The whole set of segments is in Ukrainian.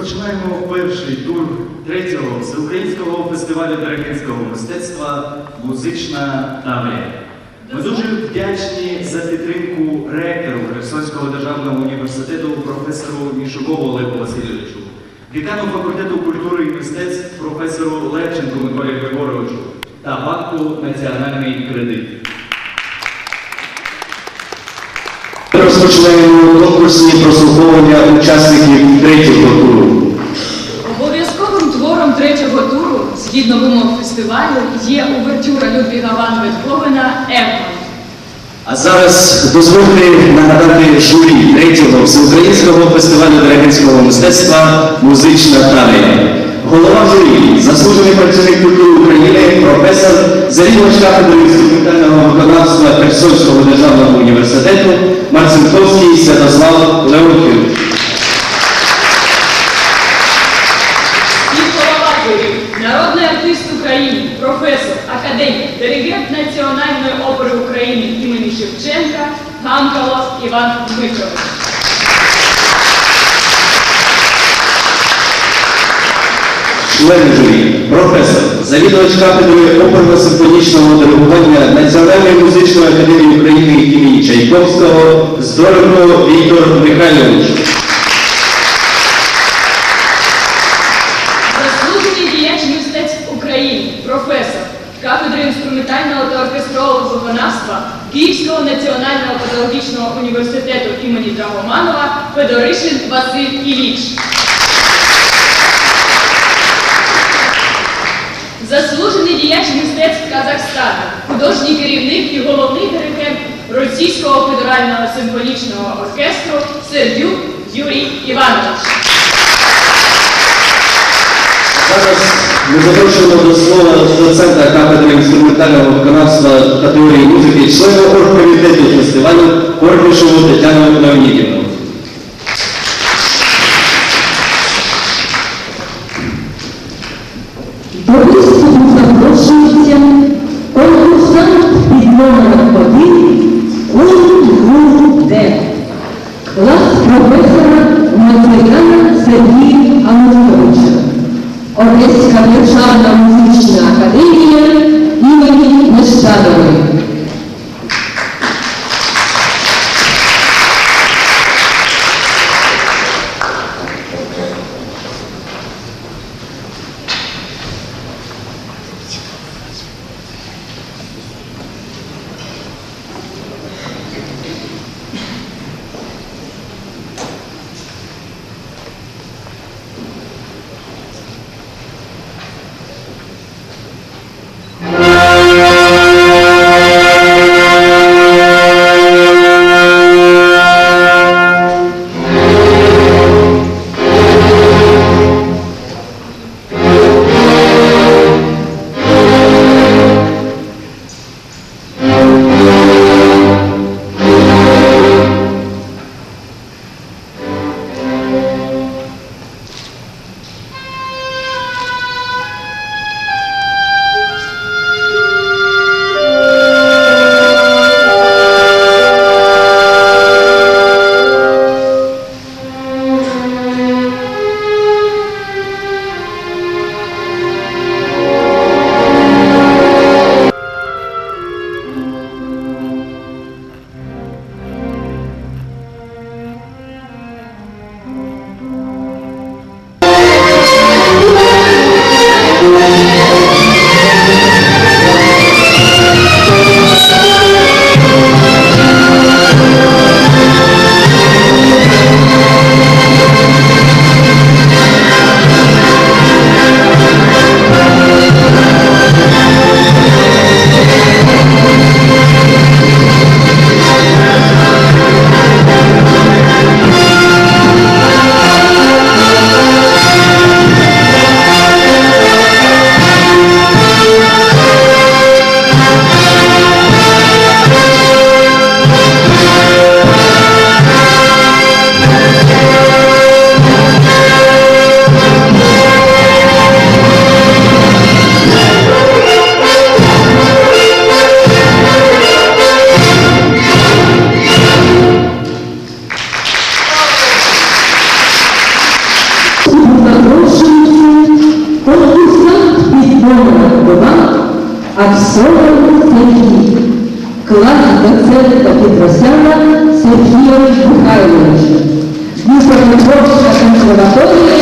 Розпочинаємо перший тур третього всеукраїнського фестивалю диригентського мистецтва Музична Таврія. Ми дуже вдячні за підтримку ректору Херсонського державного університету професору Мішукову Олегу Васильовичу, декану факультету культури і мистецтв професору Левченку Миколі Григоровичу та банку Національний кредит. Розпочинаємо конкурсні прослуховування учасників третього туру. Обов'язковим твором третього туру, згідно вимог фестивалю, є увертюра Людвіга ван Бетховена «Егмонт». А зараз дозвольте нагадати журі третього всеукраїнського фестивалю диригентського мистецтва Музична таврія. Голова журі, заслужений працівник культури України, професор, завідувач кафедри інструментального виконавства Херсонського державного університету Марцинковський Святослав Леонтьович. Народний артист України, професор, академік, диригент Національної опери України імені Шевченка Гамкало Іван Дмитрович. Члени журі, професор, завідувач кафедри оперно-симфонічного диригування Національної музичної академії України імені Чайковського Здоровко Віктор Михайлович. Заслужений діяч мистецтв України, професор, кафедри інструментального та оркестрового виконавства Київського національного педагогічного університету імені Драгоманова Федоришин Василь Ілліч. Заслужений діяч мистецтв Казахстану, художній керівник і головний диригент Російського федерального симфонічного оркестру Сердюк Юрій Іванович. Зараз ми запрошуємо до слова доцента кафедри інструментального виконавства категорії музики, члена оргкомітету фестивалю Корнішову Тетяну Леонідівну. Сергія Михайловича, Дніпропетровська консерваторія імені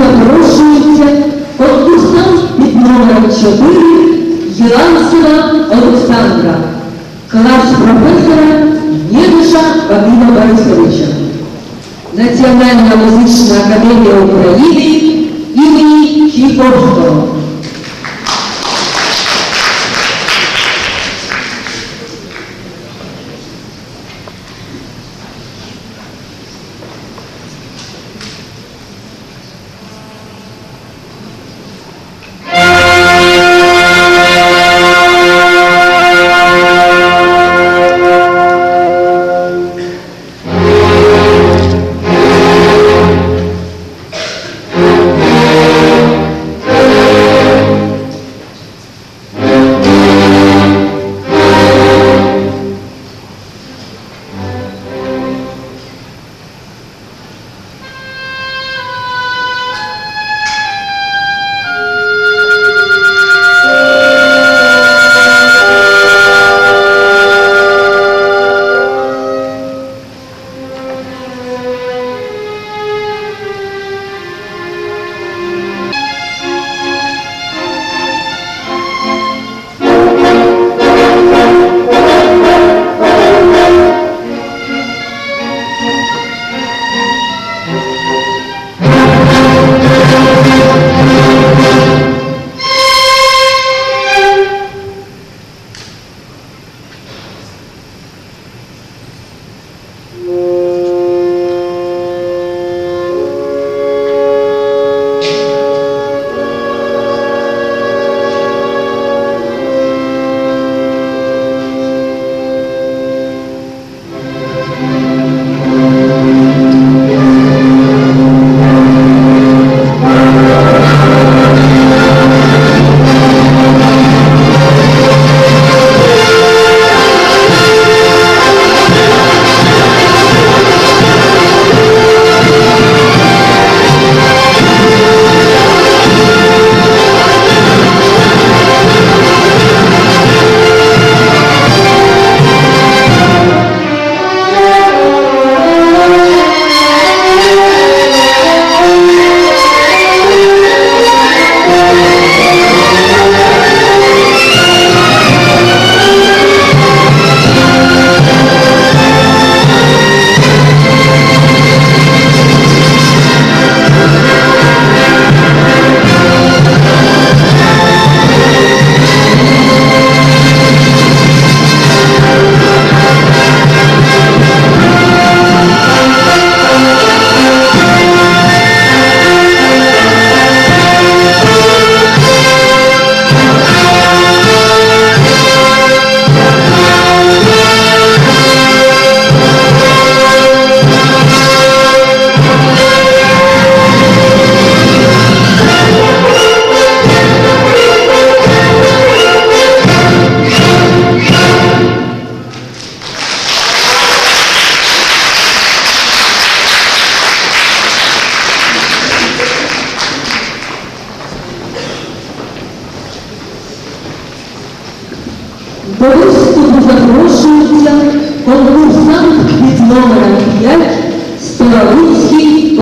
Запрошується конкурсант під номером 4 Єланцева Олександра, клас професора Єдуша Вадима Борисовича. Національна музична академія України імені Чайковського.